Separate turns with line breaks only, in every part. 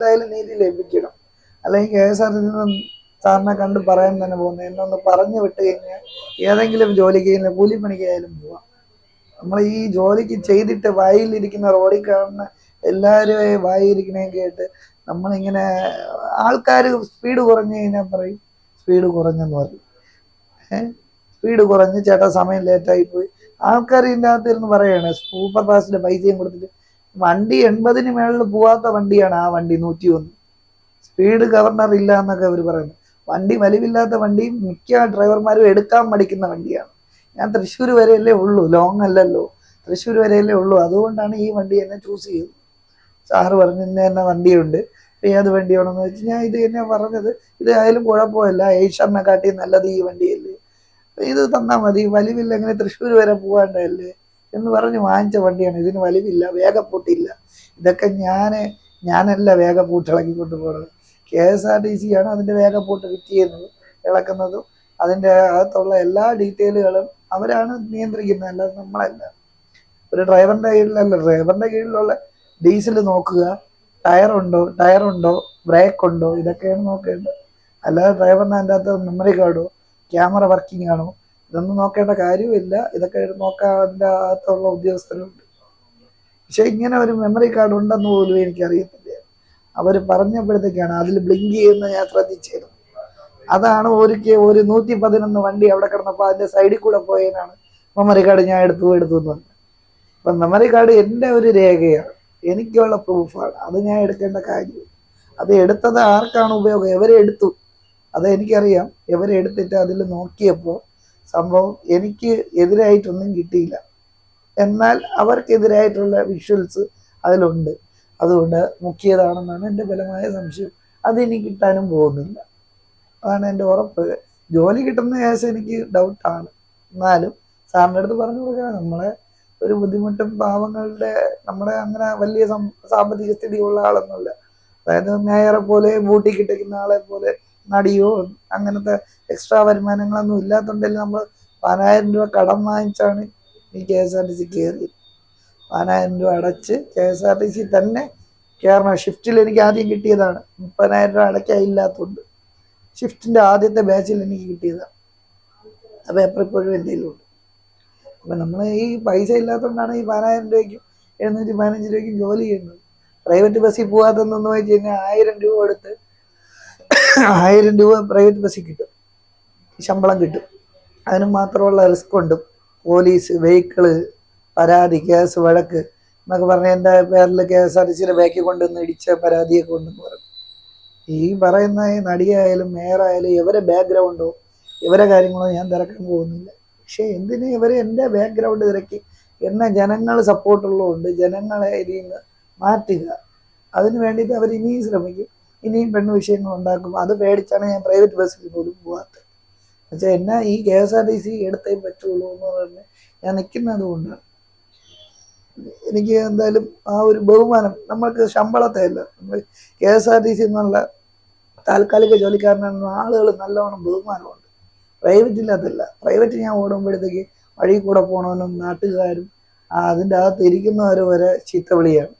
എന്തായാലും നീതി ലഭിക്കണം. അല്ലെങ്കിൽ കെ എസ് ആർ ടി സാറിനെ കണ്ട് പറയാൻ തന്നെ പോകുന്നത് എന്നൊന്ന് പറഞ്ഞു വിട്ട് കഴിഞ്ഞാൽ ഏതെങ്കിലും ജോലിക്ക് കഴിഞ്ഞാൽ കൂലിപ്പണിക്കായാലും പോവാം. നമ്മൾ ഈ ജോലിക്ക് ചെയ്തിട്ട് വായിലിരിക്കുന്ന റോഡിൽ കാണുന്ന എല്ലാവരും വായിലിരിക്കണേം കേട്ട് നമ്മളിങ്ങനെ ആൾക്കാർ സ്പീഡ് കുറഞ്ഞു കഴിഞ്ഞാൽ പറയും സ്പീഡ് കുറഞ്ഞെന്ന് പറയും. സ്പീഡ് കുറഞ്ഞ് ചേട്ടാ സമയം ലേറ്റായി പോയി. ആൾക്കാർ ഇതിന്റെ അകത്തിരുന്ന് പറയാണ് സൂപ്പർ ഫാസ്റ്റിന്റെ പൈസയും കൊടുത്തിട്ട് വണ്ടി എൺപതിന് മേളിൽ പോവാത്ത വണ്ടിയാണ് ആ വണ്ടി നൂറ്റി ഒന്ന് സ്പീഡ് ഗവർണർ ഇല്ല എന്നൊക്കെ അവർ പറയുന്നു. വണ്ടി വലിവില്ലാത്ത വണ്ടി മിക്ക ഡ്രൈവർമാരും എടുക്കാൻ മടിക്കുന്ന വണ്ടിയാണ്. ഞാൻ തൃശ്ശൂർ വരെയല്ലേ ഉള്ളൂ ലോങ് അല്ലല്ലോ. തൃശ്ശൂർ വരെയല്ലേ ഉള്ളൂ. അതുകൊണ്ടാണ് ഈ വണ്ടി എന്നെ ചൂസ് ചെയ്തത്. സാറ് പറഞ്ഞു ഇന്ന തന്നെ വണ്ടിയുണ്ട്. ഏത് വണ്ടിയാണെന്ന് വെച്ച് ഞാൻ ഇത് എന്നെ പറഞ്ഞത് ഇത് ആയാലും കുഴപ്പമില്ല. ഏഷ്യറിനെ കാട്ടി നല്ലത് ഈ വണ്ടിയല്ലേ. ഇത് തന്നാൽ മതി. വലിവില്ല എങ്ങനെ തൃശ്ശൂർ വരെ പോകാണ്ടല്ലേ എന്ന് പറഞ്ഞ് വാങ്ങിച്ച വണ്ടിയാണ്. ഇതിന് വലിവില്ല വേഗപ്പൂട്ടില്ല ഇതൊക്കെ ഞാൻ ഞാനല്ല വേഗപ്പൂട്ട് ഇളക്കി കൊണ്ടുപോകുന്നത് K S R T C ആണ് അതിന്റെ വേഗപ്പൂട്ട് ഫിറ്റ് ചെയ്യുന്നത് ഇളക്കുന്നതും. അതിന്റെ അകത്തുള്ള എല്ലാ ഡീറ്റെയിലുകളും അവരാണ് നിയന്ത്രിക്കുന്നത് അല്ലാതെ നമ്മളല്ല. ഒരു ഡ്രൈവറിന്റെ കീഴിലല്ല ഡ്രൈവറിന്റെ കീഴിലുള്ള ഡീസൽ നോക്കുക. ടയർ ഉണ്ടോ ടയർ ഉണ്ടോ ബ്രേക്ക് ഉണ്ടോ ഇതൊക്കെയാണ് നോക്കേണ്ടത്. അല്ലാതെ ഡ്രൈവറിന് അതിന്റെ അകത്ത് മെമ്മറി കാർഡോ ക്യാമറ വർക്കിംഗ് ആണോ ഇതൊന്നും നോക്കേണ്ട കാര്യമില്ല ഇതൊക്കെ നോക്കാൻ അതിന്റെ ഉദ്യോഗസ്ഥരുണ്ട്. പക്ഷെ ഇങ്ങനെ ഒരു മെമ്മറി കാർഡ് ഉണ്ടെന്ന് പോലും എനിക്ക് അറിയത്തില്ല അവർ പറഞ്ഞപ്പോഴത്തേക്കാണ് അതിൽ ബ്ലിങ്ക് ചെയ്യുന്ന ഞാൻ ശ്രദ്ധിച്ചിരുന്നു അതാണ് ഒരു ഒരു നൂറ്റി പതിനൊന്ന് വണ്ടി അവിടെ കിടന്നപ്പോൾ അതിന്റെ സൈഡിൽ കൂടെ പോയതിനാണ് മെമ്മറി കാർഡ് ഞാൻ എടുത്തു എടുത്തു എന്ന് പറഞ്ഞത്. അപ്പം മെമ്മറി കാർഡ് എന്റെ ഒരു രേഖയാണ്. എനിക്കുള്ള പ്രൂഫാണ് അത് ഞാൻ എടുക്കേണ്ട കാര്യം അത് എടുത്തത് ആർക്കാണ് ഉപയോഗം? എവരെ എടുത്തു? അത് എനിക്കറിയാം. എവരെ എടുത്തിട്ട് അതിൽ നോക്കിയപ്പോൾ സംഭവം എനിക്ക് എതിരായിട്ടൊന്നും കിട്ടിയില്ല. എന്നാൽ അവർക്കെതിരായിട്ടുള്ള വിഷ്വൽസ് അതിലുണ്ട്. അതുകൊണ്ട് മുക്കിയതാണെന്നാണ് എന്റെ ബലമായ സംശയം. അതിനി കിട്ടാനും പോകുന്നില്ല. അതാണ് എന്റെ ഉറപ്പ്. ജോലി കിട്ടുന്ന കേസ് എനിക്ക് ഡൗട്ടാണ് എന്നാലും സാറിന്റെ അടുത്ത് പറഞ്ഞു കൊടുക്കണം നമ്മളെ ഒരു ബുദ്ധിമുട്ടും പാവങ്ങളുടെ നമ്മുടെ അങ്ങനെ വലിയ സാമ്പത്തിക സ്ഥിതിയുള്ള ആളൊന്നുമില്ല. അതായത് മേയറെ പോലെ ബൂട്ടി കിട്ടിക്കുന്ന ആളെ പോലെ നടിയോ അങ്ങനത്തെ എക്സ്ട്രാ വരുമാനങ്ങളൊന്നും ഇല്ലാത്തതുകൊണ്ടല്ലേ നമ്മൾ പതിനായിരം രൂപ കടം വാങ്ങിച്ചാണ് ഈ K S R T C കയറി പതിനായിരം രൂപ അടച്ച് K S R T C തന്നെ കയറണം ഷിഫ്റ്റിൽ എനിക്ക് ആദ്യം കിട്ടിയതാണ്. മുപ്പതിനായിരം രൂപ അടയ്ക്കാൻ ഇല്ലാത്തതുകൊണ്ട് ഷിഫ്റ്റിന്റെ ആദ്യത്തെ ബാച്ചിൽ എനിക്ക് കിട്ടിയതാണ്. ആ പേപ്പർ ഇപ്പോഴും എന്റെ കയ്യിലുണ്ട്. അപ്പം നമ്മൾ ഈ പൈസ ഇല്ലാത്തതുകൊണ്ടാണ് ഈ പതിനായിരം രൂപയ്ക്കും എഴുന്നൂറ്റി പതിനഞ്ച് രൂപയ്ക്കും ജോലി ചെയ്യുന്നത്. പ്രൈവറ്റ് ബസ്സിൽ പോകാത്തതെന്ന് വെച്ച് കഴിഞ്ഞാൽ ആയിരം രൂപ കൊടുത്ത് ആയിരം രൂപ പ്രൈവറ്റ് ബസ്സിൽ കിട്ടും. ശമ്പളം കിട്ടും. അതിന് മാത്രമുള്ള റിസ്ക് ഉണ്ട്. പോലീസ് വെഹിക്കിൾ പരാതി കേസ് വഴക്ക് എന്നൊക്കെ പറഞ്ഞ എന്റെ പേരിൽ കെ എസ് ആർ ടി സിയുടെ ബാക്കിൽ കൊണ്ടുവന്ന് ഇടിച്ച പരാതിയൊക്കെ ഉണ്ടെന്ന് പറഞ്ഞു. ഈ പറയുന്ന നടിയായാലും മേയറായാലും ഇവരെ ബാക്ക്ഗ്രൗണ്ടോ ഇവരെ കാര്യങ്ങളോ ഞാൻ തിരക്കാൻ പോകുന്നില്ല. പക്ഷെ എന്തിന് ഇവരെ എന്റെ ബാക്ക്ഗ്രൗണ്ട് തിരക്കി? എന്നെ ജനങ്ങൾ സപ്പോർട്ടുള്ളതുകൊണ്ട് ജനങ്ങളെ ഇതിൽ നിന്ന് മാറ്റുക. അതിന് വേണ്ടിയിട്ട് അവർ ഇനിയും ശ്രമിക്കും. ഇനിയും പെണ്ണ് വിഷയങ്ങൾ ഉണ്ടാക്കും. അത് പേടിച്ചാണ് ഞാൻ പ്രൈവറ്റ് ബസ്സിൽ പോലും പോകാത്തത് പക്ഷേ എന്നെ ഈ K S R T C എടുത്തേ പറ്റുള്ളൂ എന്ന് പറഞ്ഞ് ഞാൻ നിൽക്കുന്നത് കൊണ്ടാണ് എനിക്ക് എന്തായാലും ആ ഒരു ബഹുമാനം നമ്മൾക്ക് ശമ്പളത്തെ അല്ല. നമ്മൾ K S R T C എന്നുള്ള താൽക്കാലിക ജോലിക്കാരനാണ് ആളുകൾ നല്ലവണ്ണം ബഹുമാനമുണ്ട്. പ്രൈവറ്റിൽ അതല്ല. പ്രൈവറ്റ് ഞാൻ ഓടുമ്പോഴത്തേക്ക് വഴി കൂടെ പോകണമെന്നും നാട്ടുകാരും അതിന്റെ അകത്ത് ഇരിക്കുന്നവർ വരെ ചീത്ത വിളിയാണ്.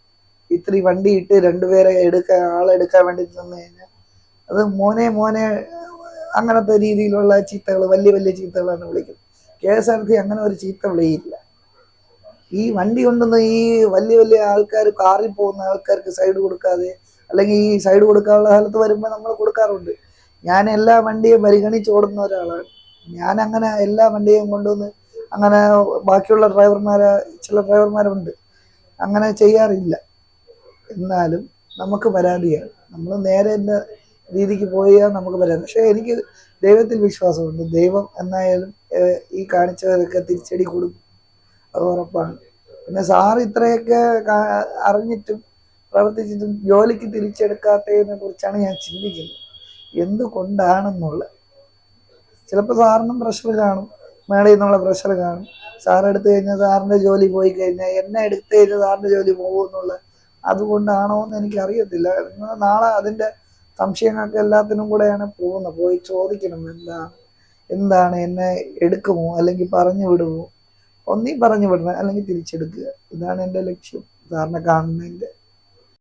ഇത്തിരി വണ്ടി ഇട്ട് രണ്ടുപേരെ എടുക്കാൻ ആളെടുക്കാൻ വേണ്ടി നിന്ന് കഴിഞ്ഞാൽ അത് മോനെ മോനെ അങ്ങനത്തെ രീതിയിലുള്ള ചീത്തകൾ വലിയ വലിയ ചീത്തകളാണ് വിളിക്കുന്നത്. കെ എസ് ആർ ടി അങ്ങനെ ഒരു ചീത്ത വിളിയില്ല. ഈ വണ്ടി കൊണ്ടുവന്ന് ഈ വലിയ വലിയ ആൾക്കാർ കാറിൽ പോകുന്ന ആൾക്കാർക്ക് സൈഡ് കൊടുക്കാതെ അല്ലെങ്കിൽ ഈ സൈഡ് കൊടുക്കാനുള്ള സ്ഥലത്ത് വരുമ്പോൾ നമ്മൾ കൊടുക്കാറുണ്ട്. ഞാൻ എല്ലാ വണ്ടിയും പരിഗണിച്ച് ഓടുന്ന ഒരാളാണ്. ഞാൻ അങ്ങനെ എല്ലാ വണ്ടിയും കൊണ്ടുവന്ന് അങ്ങനെ ബാക്കിയുള്ള ഡ്രൈവർമാരെ ചില ഡ്രൈവർമാരുണ്ട്. അങ്ങനെ ചെയ്യാറില്ല. എന്നാലും നമുക്ക് പരാതിയാണ്. നമ്മൾ നേരെ എന്റെ രീതിക്ക് പോയാൽ നമുക്ക് പരാതി. പക്ഷേ എനിക്ക് ദൈവത്തിൽ വിശ്വാസമുണ്ട്. ദൈവം എന്നായാലും ഈ കാണിച്ചവരൊക്കെ തിരിച്ചടി കൊടുക്കും. അത് ഉറപ്പാണ്. പിന്നെ സാർ ഇത്രയൊക്കെ അറിഞ്ഞിട്ടും പ്രവർത്തിച്ചിട്ടും ജോലിക്ക് തിരിച്ചെടുക്കാത്തതിനെ കുറിച്ചാണ് ഞാൻ ചിന്തിക്കുന്നത്. എന്തുകൊണ്ടാണെന്നുള്ള. ചിലപ്പോൾ സാറിനും പ്രഷർ കാണും. മേളയിൽ നിന്നുള്ള പ്രഷർ കാണും. സാർ കഴിഞ്ഞാൽ സാറിന്റെ ജോലി പോയി കഴിഞ്ഞാൽ എന്നെ എടുത്തു കഴിഞ്ഞാൽ സാറിന്റെ ജോലി പോകും എന്നുള്ള അതുകൊണ്ടാണോ എന്ന് എനിക്ക് അറിയത്തില്ല എന്നാൽ നാളെ അതിന്റെ സംശയങ്ങൾക്ക് എല്ലാത്തിനും കൂടെയാണ് പോകുന്നത്. പോയി ചോദിക്കണം എന്താ എന്താണ് എന്നെ എടുക്കുമോ? അല്ലെങ്കിൽ പറഞ്ഞു വിടുമോ? ഒന്നീ പറഞ്ഞു വിടണം അല്ലെങ്കിൽ തിരിച്ചെടുക്കുക. ഇതാണ് എന്റെ ലക്ഷ്യം. സാറിനെ കാണുന്നതിന്റെ